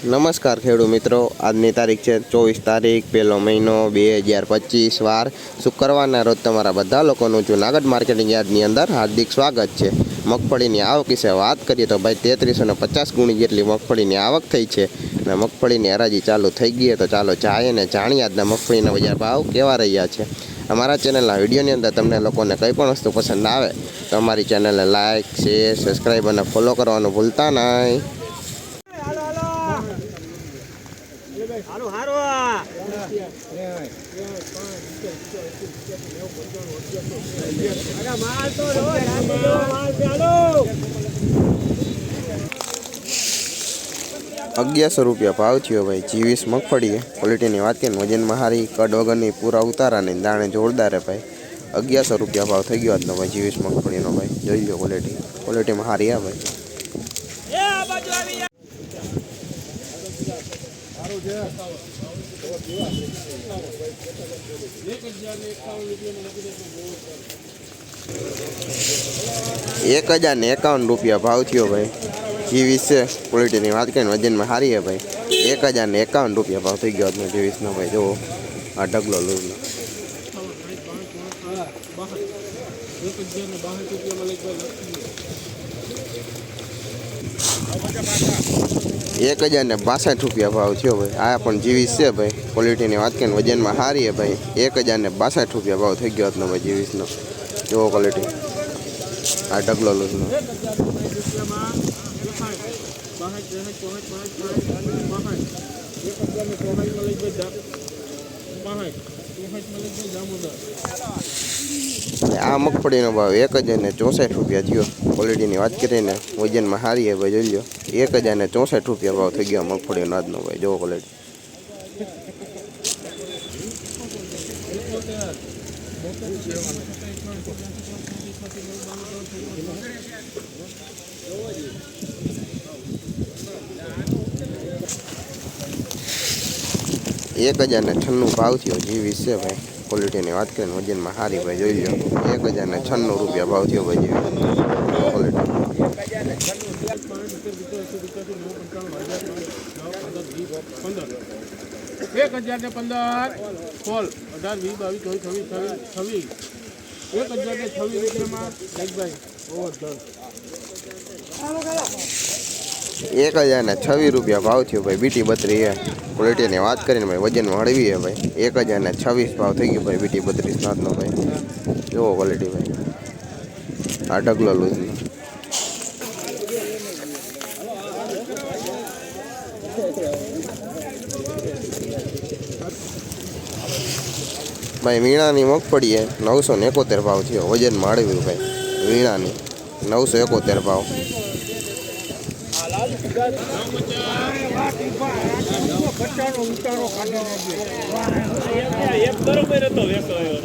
નમસ્કાર ખેડૂત મિત્રો. આજની તારીખ છે ચોવીસ તારીખ, પહેલો મહિનો બે હજાર પચીસ વાર. શુક્રવારના રોજ તમારા બધા લોકોનું જુનાગઢ માર્કેટિંગ યાર્ડની અંદર હાર્દિક સ્વાગત છે. મગફળીની આવક વિશે વાત કરીએ તો ભાઈ તેત્રીસો ને પચાસ ગુણી જેટલી મગફળીની આવક થઈ છે. અને મગફળીની હરાજી ચાલુ થઈ ગઈ તો ચાલો જાય ને જાણીએ આજના મગફળીના બજાર ભાવ કેવા રહ્યા છે. અમારા ચેનલના વિડીયોની અંદર તમને લોકોને કંઈ પણ વસ્તુ પસંદ આવે તો અમારી ચેનલને લાઇક શેર, સબસ્ક્રાઈબ અને ફોલો કરવાનું ભૂલતા નહીં. હાલો, હારો. અગિયારસો રૂપિયા ભાવ થયો ભાઈ, જીવીસ મગફળી ક્વોલિટીની વાત કરીએ ને વજનમાં હારી કડ વગરની પૂરા ઉતારાની, દાણે જોરદાર હે ભાઈ. અગિયારસો રૂપિયા ભાવ થઈ ગયો આજનો ભાઈ, જીવીસ મગફળીનો ભાઈ. જોઈ લો ક્વોલિટી ક્વોલિટીમાં હારી આ ભાઈ એ આ બાજુ આવી જા. એક હજાર ને એકાવન રૂપિયા ભાવ થયો ભાઈ. જીવીસ છે. ક્વોલિટીની વાત કરીને વજનમાં હારી હે ભાઈ. એક હજાર ને એકાવન રૂપિયા ભાવ થઈ ગયો આજનો જીવીસનો ભાઈ. જુઓ, આ ઢગલો લૂઝનો એક હજાર ને બાસઠ રૂપિયા ભાવ થયો ભાઈ આ પણ જીવીસ છે ભાઈ ક્વોલિટીની વાત કરીને વજનમાં સારી હે ભાઈ એક હજાર ને બાસઠ રૂપિયા ભાવ થઈ ગયો હતો ભાઈ જીવીસનો જુઓ ક્વોલિટી આ ઢગલો લૂઝનો અને આ મગફળીનો ભાવ એક હજાર ને ચોસઠ રૂપિયા થયો. ક્વોલિટીની વાત કરીને વજનમાં સારી હે ભાઈ, જોઈ લો એક હજાર ને ચોસઠ રૂપિયા ભાવ થઈ ગયો મગફળીનો આજનો ભાઈ, જોવો ક્વોલિટી એક હજાર ને છન્નું ભાવ થયો, જે છે ભાઈ. ક્વોલિટીની વાત કરીને વજનમાં સારી ભાઈ, જોઈ લો એક હજાર ને છન્નું રૂપિયા ભાવ થયો ભાઈ જીવીસ ક્વોલિટી એક હજાર ને પંદર. સોળ અઢાર, વીસ, બાવીસ, ચોવીસ, છવ્વીસ છવ્વીસ છવ્વીસ. એક હજાર ને છવ્વીસ રૂપિયામાં ઓવર એક હજાર ને છવ્વીસ રૂપિયા ભાવ થયો ભાઈ, બીટી બત્રી ક્વોલિટીની વાત કરીને ભાઈ, વજન હળવી છે ભાઈ. એક હજાર ને છવ્વીસ ભાવ થઈ ગયો ભાઈ, બીટી બત્રીસ નાતનો ભાઈ. જુઓ ક્વોલિટી ભાઈ? આ ઢગલો લૂઝની ભાઈ, વીણાની મગફળી એ નવસો ને એકોતેર ભાવ થયો. વજન માળવ્યું ભાઈ, વીણાની નવસો એકોતેર ભાવ. એક બરોબર હતો વેસો એવો.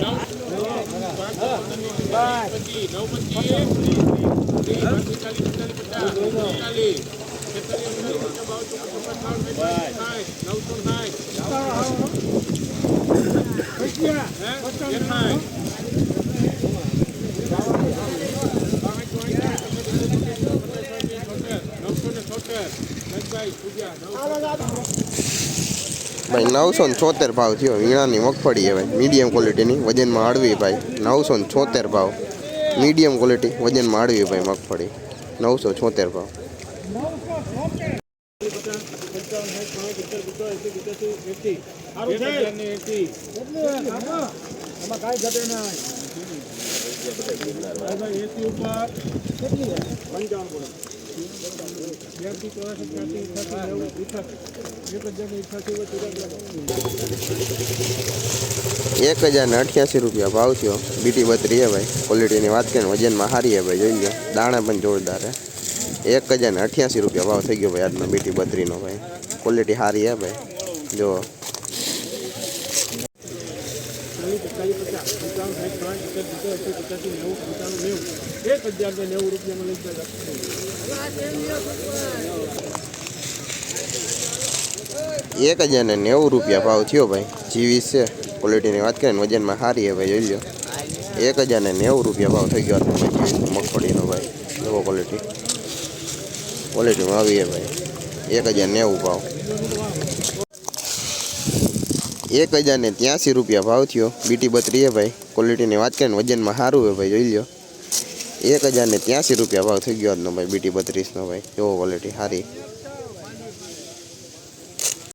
ભાઈ, નવસો ને છોતેર ભાવ થયો. વીણાની મગફળી હવે. મીડિયમ ક્વોલિટીની વજનમાં આડવી ભાઈ. નવસો ને છોતેર ભાવ. મીડિયમ ક્વોલિટી વજનમાં આડવી ભાઈ મગફળી. નવસો છોતેર ભાવ. પંચાવન બોલો બ્યાસી ચોરાસી ત્યાંસી અઠાસી નેવું અઠાસી એક હજાર ને અઠાસી હોય એક હજાર ને અઠ્યાસી રૂપિયા ભાવ થયો. બીટી બત્રી હે ભાઈ. ક્વોલિટીની વાત કરીને વજનમાં સારી હે ભાઈ, જોઈ લો દાણા પણ જોરદાર હે. એક હજાર ને અઠ્યાસી રૂપિયા ભાવ થઈ ગયો ભાઈ આજનો બીટી બત્રીનો ભાઈ. ક્વોલિટી સારી હે ભાઈ. જો. ચાલીસ પિસ્તાલીસ પચાસ પંચાવન સાઠ પાંચ સિત્તેર સિત્તેર અસી પચાસી નેવું પંચાણું નેવું એક હજાર ને નેવું રૂપિયામાં લઈ જાય એક હજાર ને નેવું રૂપિયા ભાવ થયો ભાઈ. જીવીસ છે. ક્વોલિટીની વાત કરીએ ને, વજનમાં સારી હે ભાઈ, જોઈ લો એક હજાર ને નેવું રૂપિયા ભાવ થઈ ગયો મગફળીનો ભાઈ એવો ક્વોલિટી ક્વોલિટીમાં આવી હે ભાઈ. એક હજાર નેવું ભાવ. એક હજાર ને ત્યાંસી રૂપિયા ભાવ થયો. બીટી બત્રી હે ભાઈ. ક્વોલિટીની વાત કરીને વજનમાં સારું હે ભાઈ, જોઈ લ્યો. એક હજાર ને ત્યાંસી રૂપિયા ભાવ થઈ ગયો આજનો ભાઈ, બીટી બત્રીસનો ભાઈ. એવો ક્વોલિટી સારી.